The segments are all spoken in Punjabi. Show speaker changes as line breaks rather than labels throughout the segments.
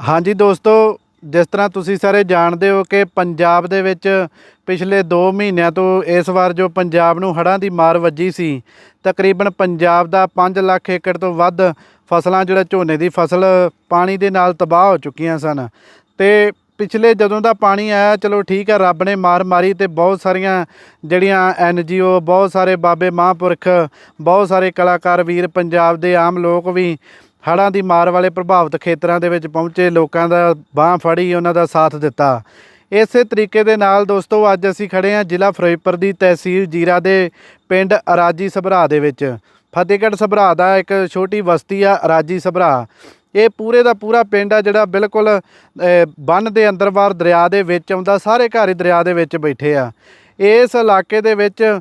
ਹਾਂਜੀ ਦੋਸਤੋ, ਜਿਸ ਤਰ੍ਹਾਂ ਤੁਸੀਂ ਸਾਰੇ ਜਾਣਦੇ ਹੋ ਕਿ ਪੰਜਾਬ ਦੇ ਵਿੱਚ ਪਿਛਲੇ 2 ਮਹੀਨਿਆਂ ਤੋਂ ਇਸ ਵਾਰ ਜੋ ਪੰਜਾਬ ਨੂੰ ਹੜ੍ਹਾਂ ਦੀ ਮਾਰ ਵੱਜੀ ਸੀ, ਤਕਰੀਬਨ ਪੰਜਾਬ ਦਾ 5 ਲੱਖ ਏਕੜ ਤੋਂ ਵੱਧ ਫਸਲਾਂ, ਜਿਹੜਾ ਝੋਨੇ ਦੀ ਫਸਲ, ਪਾਣੀ ਦੇ ਨਾਲ ਤਬਾਹ ਹੋ ਚੁੱਕੀਆਂ ਸਨ। ਤੇ ਪਿਛਲੇ ਜਦੋਂ ਦਾ ਪਾਣੀ ਆਇਆ, ਚਲੋ ਠੀਕ ਹੈ ਰੱਬ ਨੇ ਮਾਰ ਮਾਰੀ ਤੇ ਬਹੁਤ ਸਾਰੀਆਂ ਜਿਹੜੀਆਂ ਐਨ ਜੀ ਓ, ਬਹੁਤ ਸਾਰੇ ਬਾਬੇ ਮਹਾਂਪੁਰਖ, ਬਹੁਤ ਸਾਰੇ ਕਲਾਕਾਰ ਵੀਰ, ਪੰਜਾਬ ਦੇ ਆਮ ਲੋਕ ਵੀ ਹੜ੍ਹਾਂ ਦੀ ਮਾਰ ਵਾਲੇ ਪ੍ਰਭਾਵਿਤ ਖੇਤਰਾਂ ਦੇ ਵਿੱਚ ਪਹੁੰਚੇ ਲੋਕਾਂ ਦਾ ਬਾਹ ਫੜੀ ਉਹਨਾਂ ਦਾ ਸਾਥ ਦਿੱਤਾ। ਇਸੇ ਤਰੀਕੇ ਦੇ ਨਾਲ ਦੋਸਤੋ ਅੱਜ ਅਸੀਂ ਖੜੇ ਹਾਂ ਜ਼ਿਲ੍ਹਾ ਫਿਰੋਜ਼ਪੁਰ ਦੀ ਤਹਿਸੀਲ ਜੀਰਾ ਦੇ ਪਿੰਡ ਅਰਾਜੀ ਸਭਰਾ ਦੇ ਵਿੱਚ। ਫਤਿਹਗੜ੍ਹ ਸਭਰਾ ਦਾ ਇੱਕ ਛੋਟੀ ਬਸਤੀ ਆ ਅਰਾਜੀ ਸਭਰਾ। ਇਹ ਪੂਰੇ ਦਾ ਪੂਰਾ ਪਿੰਡ ਆ ਜਿਹੜਾ ਬਿਲਕੁਲ ਅਹ, ਬੰਨ ਦੇ ਅੰਦਰਵਾਰ ਦਰਿਆ ਦੇ ਵਿੱਚ ਆਉਂਦਾ ਸਾਰੇ ਘਰ ਹੀ ਦਰਿਆ ਦੇ ਵਿੱਚ ਬੈਠੇ ਆ। ਇਸ ਇਲਾਕੇ ਦੇ ਵਿੱਚ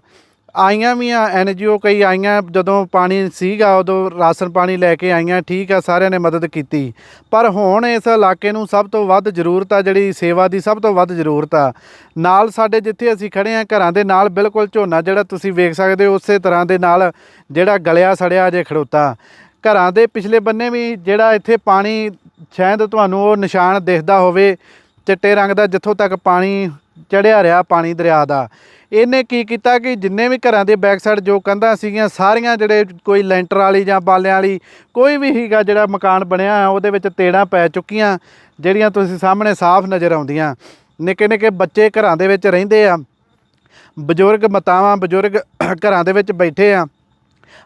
ਆਈਆਂ ਵੀ ਆ ਐਨਜੀਓ ਕਈ ਆਈਆਂ, ਜਦੋਂ ਪਾਣੀ ਸੀਗਾ, ਉਦੋਂ ਰਾਸ਼ਨ ਪਾਣੀ ਲੈ ਕੇ ਆਈਆਂ, ਠੀਕ ਆ, ਸਾਰਿਆਂ ਨੇ ਮਦਦ ਕੀਤੀ। ਪਰ ਹੁਣ ਇਸ ਇਲਾਕੇ ਨੂੰ ਸਭ ਤੋਂ ਵੱਧ ਜ਼ਰੂਰਤ ਆ, ਜਿਹੜੀ ਸੇਵਾ ਦੀ ਸਭ ਤੋਂ ਵੱਧ ਜ਼ਰੂਰਤ ਆ। ਨਾਲ ਸਾਡੇ ਜਿੱਥੇ ਅਸੀਂ ਖੜੇ ਆ, ਘਰਾਂ ਦੇ ਨਾਲ ਬਿਲਕੁਲ ਝੋਨਾ ਜਿਹੜਾ ਤੁਸੀਂ ਵੇਖ ਸਕਦੇ ਹੋ, ਉਸੇ ਤਰ੍ਹਾਂ ਦੇ ਨਾਲ ਜਿਹੜਾ ਗਲਿਆ ਸੜਿਆ ਜੇ ਖੜੋਤਾ। ਘਰਾਂ ਦੇ ਪਿਛਲੇ ਬੰਨੇ ਵੀ ਜਿਹੜਾ ਇੱਥੇ ਪਾਣੀ, ਸ਼ਾਇਦ ਤੁਹਾਨੂੰ ਉਹ ਨਿਸ਼ਾਨ ਦਿਖਦਾ ਹੋਵੇ ਚਿੱਟੇ ਰੰਗ ਦਾ ਜਿੱਥੋਂ ਤੱਕ ਪਾਣੀ ਚੜਿਆ ਰਿਹਾ ਪਾਣੀ ਦਰਿਆ ਦਾ। ਇਹਨੇ ਕੀ ਕੀਤਾ ਕਿ ਜਿੰਨੇ ਵੀ ਘਰਾਂ ਦੇ ਬੈਕ ਸਾਈਡ ਜੋ ਕੰਧਾਂ ਸੀਗੀਆਂ, ਸਾਰੀਆਂ ਜਿਹੜੇ ਕੋਈ ਲੈਂਟਰ ਵਾਲੀ ਜਾਂ ਬਾਲਿਆਂ ਵਾਲੀ, ਕੋਈ ਵੀ ਹੀਗਾ ਜਿਹੜਾ ਮਕਾਨ ਬਣਿਆ ਉਹਦੇ ਵਿੱਚ ਤੇੜਾਂ ਪੈ ਚੁੱਕੀਆਂ, ਜਿਹੜੀਆਂ ਤੁਸੀਂ ਸਾਹਮਣੇ ਸਾਫ਼ ਨਜ਼ਰ ਆਉਂਦੀਆਂ। ਨਿੱਕੇ ਨਿੱਕੇ ਬੱਚੇ ਘਰਾਂ ਦੇ ਵਿੱਚ ਰਹਿੰਦੇ ਆ। ਬਜ਼ੁਰਗ ਮਾਤਾਵਾਂ, ਬਜ਼ੁਰਗ ਘਰਾਂ ਦੇ ਵਿੱਚ ਬੈਠੇ ਆ।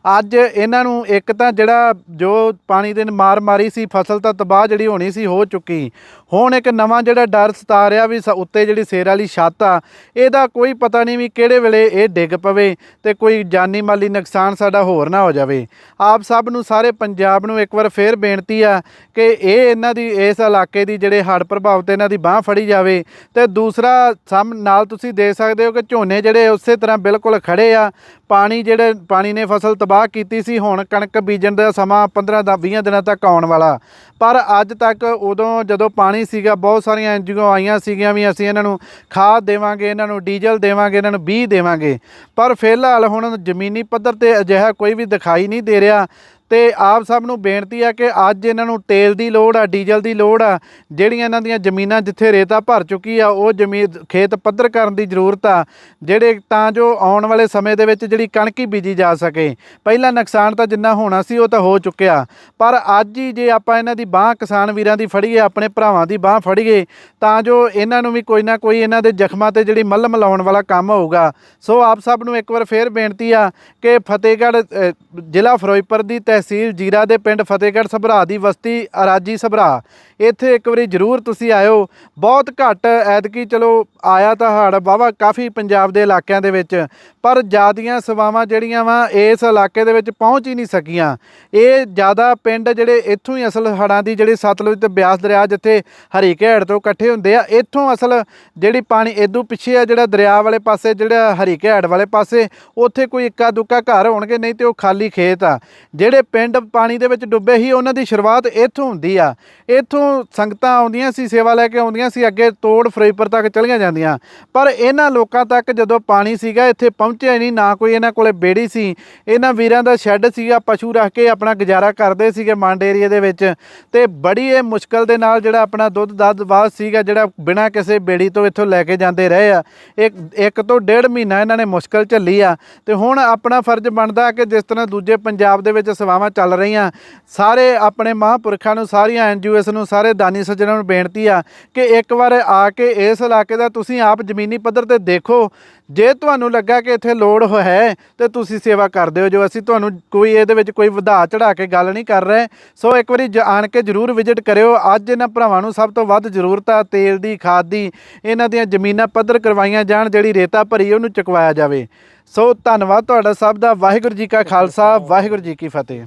ਅੱਜ ਇਹਨਾਂ ਨੂੰ ਇੱਕ ਤਾਂ ਜਿਹੜਾ ਜੋ ਪਾਣੀ ਦੇ ਮਾਰ ਮਾਰੀ ਸੀ, ਫਸਲ ਤਾਂ ਤਬਾਹ ਜਿਹੜੀ ਹੋਣੀ ਸੀ, ਹੋ ਚੁੱਕੀ। ਹੁਣ ਇੱਕ ਨਵਾਂ ਜਿਹੜਾ ਡਰ ਸਤਾ ਰਿਹਾ ਵੀ ਸ- ਉੱਤੇ ਜਿਹੜੀ ਸੇਰ ਵਾਲੀ ਛੱਤ ਆ, ਇਹਦਾ ਕੋਈ ਪਤਾ ਨਹੀਂ ਵੀ ਕਿਹੜੇ ਵੇਲੇ ਇਹ ਡਿੱਗ ਪਵੇ ਤੇ ਕੋਈ ਜਾਨੀ ਮਾਲੀ ਨੁਕਸਾਨ ਸਾਡਾ ਹੋਰ ਨਾ ਹੋ ਜਾਵੇ। ਆਪ ਸਭ ਨੂੰ ਸਾਰੇ ਪੰਜਾਬ ਨੂੰ ਇੱਕ ਵਾਰ ਫੇਰ ਬੇਨਤੀ ਆ ਕਿ ਇਹ ਇਹਨਾਂ ਦੀ, ਇਸ ਇਲਾਕੇ ਦੀ ਜਿਹੜੇ ਹੜ੍ਹ ਪ੍ਰਭਾਵ 'ਤੇ ਇਹਨਾਂ ਦੀ ਬਾਹ ਫੜੀ ਜਾਵੇ ਤੇ ਦੂਸਰਾ ਸਾਹਮ ਨਾਲ ਤੁਸੀਂ ਦੇਖ ਸਕਦੇ ਹੋ ਕਿ ਝੋਨੇ ਜਿਹੜੇ ਉਸੇ ਤਰ੍ਹਾਂ ਬਿਲਕੁਲ ਖੜੇ ਆ, ਪਾਣੀ ਜਿਹੜੇ, ਪਾਣੀ ਨੇ ਫਸਲ ਤਬਾਹ ਕੀਤੀ ਸੀ ਹੁਣ ਕਣਕ ਬੀਜਣ ਦਾ ਸਮਾਂ 15 ਦਾ 20 ਦਿਨਾਂ ਤੱਕ ਆਉਣ ਵਾਲਾ। ਪਰ ਅੱਜ ਤੱਕ ਉਦੋਂ ਜਦੋਂ ਪਾਣੀ ਸੀਗਾ, ਬਹੁਤ ਸਾਰੀਆਂ ਐਨਜੀਓ ਆਈਆਂ ਸੀਗੀਆਂ ਵੀ ਅਸੀਂ ਇਹਨਾਂ ਨੂੰ ਖਾਦ ਦੇਵਾਂਗੇ, ਇਹਨਾਂ ਨੂੰ ਡੀਜ਼ਲ ਦੇਵਾਂਗੇ, ਇਹਨਾਂ ਨੂੰ ਬੀਜ ਦੇਵਾਂਗੇ। ਪਰ ਫਿਲਹਾਲ ਹੁਣ ਜ਼ਮੀਨੀ ਪੱਧਰ ਤੇ ਅਜਿਹਾ ਕੋਈ ਵੀ ਦਿਖਾਈ ਨਹੀਂ ਦੇ ਰਿਹਾ। ਤੇ ਆਪ ਸਭ ਨੂੰ ਬੇਨਤੀ ਆ ਕਿ ਅੱਜ ਇਹਨਾਂ ਨੂੰ ਤੇਲ ਦੀ ਲੋੜ ਆ, ਡੀਜ਼ਲ ਦੀ ਲੋੜ ਆ। ਜਿਹੜੀਆਂ ਇਹਨਾਂ ਦੀਆਂ ਜ਼ਮੀਨਾਂ ਜਿੱਥੇ ਰੇਤਾ ਭਰ ਚੁੱਕੀ ਆ, ਉਹ ਜ਼ਮੀਨ ਖੇਤ ਪੱਧਰ ਕਰਨ ਦੀ ਜ਼ਰੂਰਤ ਆ। ਜਿਹੜੇ ਤਾਂ ਜੋ ਆਉਣ ਵਾਲੇ ਸਮੇਂ ਦੇ ਵਿੱਚ ਜਿਹੜੀ ਕਣਕ ਹੀ ਬੀਜੀ ਜਾ ਸਕੇ। ਪਹਿਲਾਂ ਨੁਕਸਾਨ ਤਾਂ ਜਿੰਨਾ ਹੋਣਾ ਸੀ, ਉਹ ਤਾਂ ਹੋ ਚੁੱਕਿਆ। ਪਰ ਅੱਜ ਹੀ ਜੇ ਆਪਾਂ ਇਹਨਾਂ ਦੀ ਬਾਹ ਕਿਸਾਨ ਵੀਰਾਂ ਦੀ ਫੜੀਏ, ਆਪਣੇ ਭਰਾਵਾਂ ਦੀ ਬਾਹ ਫੜੀਏ, ਤਾਂ ਜੋ ਇਹਨਾਂ ਨੂੰ ਵੀ ਕੋਈ ਨਾ ਕੋਈ ਇਹਨਾਂ ਦੇ ਜ਼ਖਮਾਂ ਤੇ ਜਿਹੜੀ ਮੱਲਮ ਲਾਉਣ ਵਾਲਾ ਕੰਮ ਹੋਊਗਾ। ਸੋ ਆਪ ਸਭ ਨੂੰ ਇੱਕ ਵਾਰ ਫੇਰ ਬੇਨਤੀ ਆ ਕਿ ਫਤਿਹਗੜ੍ਹ ਜ਼ਿਲ੍ਹਾ ਫਿਰੋਜ਼ਪੁਰ ਦੀ ਤਹਿਸੀਲ ਜੀਰਾ ਦੇ ਪਿੰਡ ਫਤਿਹਗੜ੍ਹ ਸਭਰਾ ਦੀ ਵਸਤੀ ਅਰਾਜੀ ਸਭਰਾ। ਇੱਥੇ ਇੱਕ ਵਾਰੀ ਜ਼ਰੂਰ ਤੁਸੀਂ ਆਇਓ। ਬਹੁਤ ਘੱਟ ਐਤਕੀ ਚਲੋ ਆਇਆ ਤਾਂ ਹੜ ਵਾਹਵਾ ਕਾਫੀ ਪੰਜਾਬ ਦੇ ਇਲਾਕਿਆਂ ਦੇ ਵਿੱਚ। ਪਰ ਜਿਆਦੀਆਂ ਸੇਵਾਵਾਂ ਜਿਹੜੀਆਂ ਵਾ, ਇਸ ਇਲਾਕੇ ਦੇ ਵਿੱਚ ਪਹੁੰਚ ਹੀ ਨਹੀਂ ਸਕੀਆਂ। ਇਹ ਜ਼ਿਆਦਾ ਪਿੰਡ ਜਿਹੜੇ ਇੱਥੋਂ ਹੀ ਅਸਲ ਹੜਾਂ ਦੀ ਜਿਹੜੀ ਸਤਲੁਜ ਤੇ ਬਿਆਸ ਦਰਿਆ ਜਿੱਥੇ ਹਰੀਕੇੜ ਤੋਂ ਇਕੱਠੇ ਹੁੰਦੇ ਆ, ਇੱਥੋਂ ਅਸਲ ਜਿਹੜੀ ਪਾਣੀ ਇਦੋਂ ਪਿੱਛੇ ਆ, ਜਿਹੜਾ ਦਰਿਆ ਵਾਲੇ ਪਾਸੇ, ਜਿਹੜਾ ਹਰੀਕੇੜ ਵਾਲੇ ਪਾਸੇ, ਉੱਥੇ ਕੋਈ ਇੱਕਾ ਦੁੱਕਾ ਘਰ ਹੋਣਗੇ, ਨਹੀਂ ਤੇ ਉਹ ਖਾਲੀ ਖੇਤ ਆ। ਜਿਹੜੇ ਪਿੰਡ ਪਾਣੀ ਦੇ ਵਿੱਚ ਡੁੱਬੇ ਸੀ ਉਹਨਾਂ ਦੀ ਸ਼ੁਰੂਆਤ ਇੱਥੋਂ ਹੁੰਦੀ ਆ। ਇੱਥੋਂ ਸੰਗਤਾਂ ਆਉਂਦੀਆਂ ਸੀ, ਸੇਵਾ ਲੈ ਕੇ ਆਉਂਦੀਆਂ ਸੀ, ਅੱਗੇ ਤੋੜ ਫਰੀਦਪੁਰ ਤੱਕ ਚਲੀਆਂ ਜਾਂਦੀਆਂ। ਪਰ ਇਹਨਾਂ ਲੋਕਾਂ ਤੱਕ ਜਦੋਂ ਪਾਣੀ ਸੀਗਾ, ਇੱਥੇ ਪਹੁੰਚਿਆ ਨਹੀਂ, ਨਾ ਕੋਈ ਇਹਨਾਂ ਕੋਲੇ ਬੇੜੀ ਸੀ। ਇਹਨਾਂ ਵੀਰਾਂ ਦਾ ਸ਼ੈੱਡ ਸੀਗਾ, ਪਸ਼ੂ ਰੱਖ ਕੇ ਆਪਣਾ ਗੁਜ਼ਾਰਾ ਕਰਦੇ ਸੀਗੇ ਮੰਡ ਏਰੀਏ ਦੇ ਵਿੱਚ। ਤੇ ਬੜੀ ਇਹ ਮੁਸ਼ਕਲ ਦੇ ਨਾਲ ਜਿਹੜਾ ਆਪਣਾ ਦੁੱਧ ਦੱਧ ਬਾਅਦ ਸੀਗਾ, ਜਿਹੜਾ ਬਿਨਾਂ ਕਿਸੇ ਬੇੜੀ ਤੋਂ ਇੱਥੋਂ ਲੈ ਕੇ ਜਾਂਦੇ ਰਹੇ ਆ। ਇੱਕ ਇੱਕ ਤੋਂ ਡੇਢ ਮਹੀਨਾ ਇਹਨਾਂ ਨੇ ਮੁਸ਼ਕਲ ਝੱਲੀ ਆ। ਤੇ ਹੁਣ ਆਪਣਾ ਫਰਜ਼ ਬਣਦਾ ਕਿ ਜਿਸ ਤਰ੍ਹਾਂ ਦੂਜੇ ਪੰਜਾਬ ਦੇ ਵਿੱਚ ਸਵਾ ਸੇਵਾਵਾਂ ਚੱਲ ਰਹੀਆਂ। ਸਾਰੇ ਆਪਣੇ ਮਹਾਂਪੁਰਖਾਂ ਨੂੰ, ਸਾਰੀਆਂ ਐਨਜੀਓਸ ਨੂੰ, ਸਾਰੇ ਦਾਨੀ ਸੱਜਣਾਂ ਨੂੰ ਬੇਨਤੀ ਆ ਕਿ ਇੱਕ ਵਾਰ ਆ ਕੇ ਇਸ ਇਲਾਕੇ ਦਾ ਤੁਸੀਂ ਆਪ ਜ਼ਮੀਨੀ ਪੱਧਰ ਤੇ ਦੇਖੋ। ਜੇ ਤੁਹਾਨੂੰ ਲੱਗਾ ਕਿ ਇੱਥੇ ਲੋੜ ਹੈ ਤੇ ਤੁਸੀਂ ਸੇਵਾ ਕਰਦੇ ਹੋ ਜੋ ਅਸੀਂ ਤੁਹਾਨੂੰ ਕੋਈ ਇਹਦੇ ਵਿੱਚ ਕੋਈ ਵਧਾ ਚੜਾ ਕੇ ਗੱਲ ਨਹੀਂ ਕਰ ਰਹੇ, ਸੋ ਇੱਕ ਵਾਰੀ ਜ- ਆਣ ਕੇ ਜਰੂਰ ਵਿਜ਼ਿਟ ਕਰਿਓ। ਅੱਜ ਇਹਨਾਂ ਭਰਾਵਾਂ ਨੂੰ ਸਭ ਤੋਂ ਵੱਧ ਜ਼ਰੂਰਤ ਆ ਤੇਲ ਦੀ, ਖਾਦ ਦੀ। ਇਹਨਾਂ ਦੀਆਂ ਜ਼ਮੀਨਾਂ ਪੱਧਰ ਕਰਵਾਈਆਂ ਜਾਣ, ਜਿਹੜੀ ਰੇਤਾ ਭਰੀ ਉਹਨੂੰ ਚੁਕਵਾਇਆ ਜਾਵੇ। ਸੋ ਧੰਨਵਾਦ ਤੁਹਾਡਾ ਸਭ ਦਾ ਵਾਹਿਗੁਰੂ ਜੀ ਕਾ ਖਾਲਸਾ ਵਾਹਿਗੁਰੂ ਜੀ ਕੀ ਫਤਿਹ।